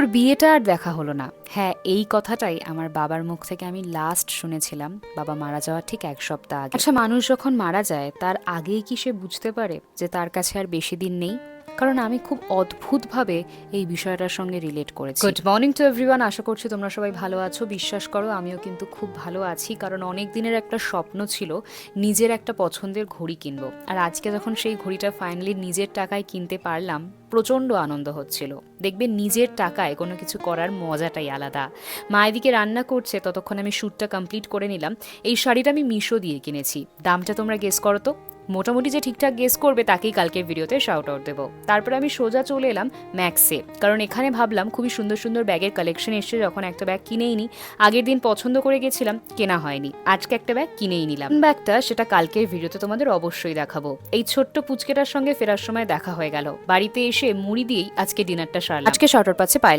তোর বিয়েটা আর দেখা হলো না। হ্যাঁ এই কথাটাই আমার বাবার মুখ থেকে আমি লাস্ট শুনেছিলাম। বাবা মারা যাওয়ার ঠিক এক সপ্তাহ আগে। আচ্ছা মানুষ যখন মারা যায়, তার আগেই কি সে বুঝতে পারে যে তার কাছে আর বেশি দিন নেই? কারণ আমি খুব অদ্ভুতভাবে এই বিষয়টার সঙ্গে রিলেট করেছি। গুড মর্নিং টু এভরিওয়ান আশা করছি তোমরা সবাই ভালো আছো, বিশ্বাস করো আমিও কিন্তু খুব ভালো আছি, কারণ অনেক দিনের একটা স্বপ্ন ছিল নিজের একটা পছন্দের ঘড়ি কিনবো। আর আজকে যখন সেই ঘড়িটা ফাইনালি নিজের টাকায় কিনতে পারলাম, প্রচণ্ড আনন্দ হচ্ছিল। দেখবে নিজের টাকায় কোনো কিছু করার মজাটাই আলাদা। মা এদিকে রান্না করছে, ততক্ষণ আমি শ্যুটটা কমপ্লিট করে নিলাম। এই শাড়িটা আমি মিশো দিয়ে কিনেছি। দামটা তোমরা গেস করো তো? মোটামুটি যে ঠিকঠাক গেস করবে তাকেই কালকের ভিডিওতে শাউট আউট দেবো। তারপরে আমি সোজা চলে এলাম ম্যাক্সে কারণ এখানে ভাবলাম খুবই সুন্দর সুন্দর ব্যাগের কালেকশন এসছে যখন একটা ব্যাগ কিনেই নি। আগের দিন পছন্দ করে গেছিলাম, কেনা হয়নি। আজকে একটা ব্যাগ কিনেই নিলাম। ব্যাগটা সেটা কালকের ভিডিওতে তোমাদের অবশ্যই দেখাবো। এই ছোট্ট পুচকেটার সঙ্গে ফেরার সময় দেখা হয়ে গেল। বাড়িতে এসে মুড়ি দিয়েই আজকে ডিনারটা সারলাম। আজকে আউট পাচ্ছে পায়েল।